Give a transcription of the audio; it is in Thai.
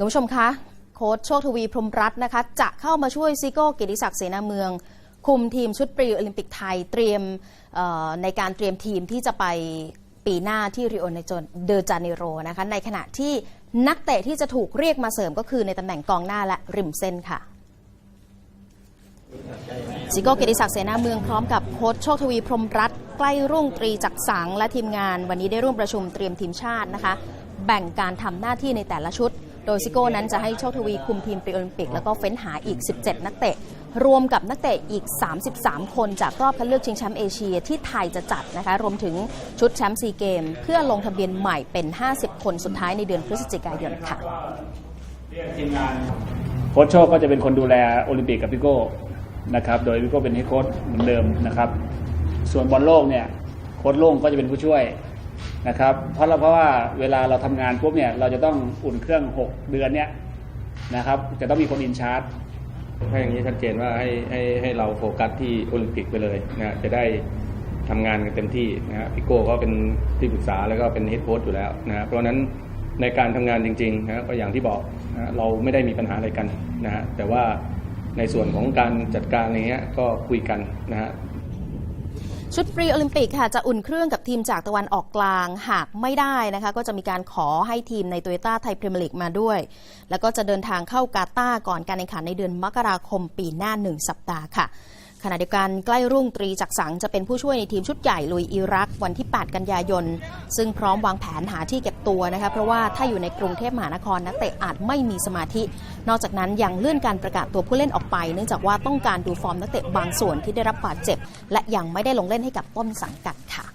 คุณผู้ชมคะโค้ชโชคทวีพรมรัตน์นะคะ จะเข้ามาช่วยซิโก้เกียรติศักดิ์เสนาเมือง คุมทีมชุดปรีโอลิมปิกไทยเตรียมในการเตรียมทีมที่จะไปปีหน้าที่ริโอเดอจาเนโรนะคะในขณะที่นักเตะที่จะถูกเรียกมาเสริมก็คือในตำแหน่งกองหน้าและริมเส้นค่ะซิโก้เกียรติศักดิ์เสนาเมืองพร้อมกับโค้ชโชคทวีพรมรัตน์ใกล้รุ่งตรีจักสังและทีมงาน วันนี้ได้ร่วมประชุมเตรียมทีมชาตินะคะ แบ่งการทำหน้าที่ในแต่ละชุด โดยซิโก้นั้นจะให้โชคทวีคุมทีมปโอลิมปิก แล้วก็เฟ้นหาอีก 17 นักเตะ รวมกับนักเตะอีก 33 คนจากรอบคัดเลือกชิงแชมป์เอเชียที่ไทยจะจัดนะคะ รวมถึงชุดแชมป์ซีเกม เพื่อลงทะเบียนใหม่เป็น 50 คนสุดท้ายในเดือนพฤศจิกายนค่ะโค้ชโชคก็จะเป็นคนดูแลโอลิมปิกกับพี่โก้นะครับโดยพี่โก้เป็นเฮดโค้ชเหมือนเดิมนะครับ ส่วนบอลโลกเนี่ยโค้ชโล่งก็จะเป็นผู้ช่วย นะครับ เพราะเราเพราะว่าเวลาเราทำงานปุ๊บเนี่ยเราจะต้องอุ่นเครื่อง 6 เดือนเนี่ยนะครับจะต้องมีคนอินชาร์จถ้าอย่างนี้ชัดเจนว่าให้ให้ให้เราโฟกัสที่โอลิมปิกไปเลยนะจะได้ทำงานกันเต็มที่นะฮะพี่โก้ก็เป็นที่ปรึกษาแล้วก็เป็นเฮดโค้ชอยู่แล้วนะเพราะนั้นในการทำงานจริงๆนะก็อย่างที่บอกนะเราไม่ได้มีปัญหาอะไรกันนะฮะแต่ว่าในส่วนของการจัดการอะไรเงี้ยก็คุยกันนะฮะ ชุดฟรีโอลิมปิกค่ะจะอุ่นเครื่องกับทีมจากตะวันออกกลางหากไม่ได้นะคะก็จะมีการขอให้ทีมในโตโยต้าไทยพรีเมียร์ลีกมาด้วย แล้วก็จะเดินทางเข้ากาตาร์ก่อนการแข่งขันในเดือนมกราคมปีหน้า 1 สัปดาห์ค่ะ ขณะเดียวกันใกล้รุ่งตรีจักสังจะเป็นผู้ช่วยในทีมชุดใหญ่ลุยอิรัก วันที่ 8 กันยายน ซึ่งพร้อมวางแผนหาที่เก็บตัวนะคะเพราะว่าถ้าอยู่ในกรุงเทพมหานครนักเตะอาจไม่มีสมาธิ นอกจากนั้นยังเลื่อนการประกาศตัวผู้เล่นออกไป เนื่องจากว่าต้องการดูฟอร์มนักเตะบางส่วนที่ได้รับบาดเจ็บ และยังไม่ได้ลงเล่นให้กับต้นสังกัดค่ะ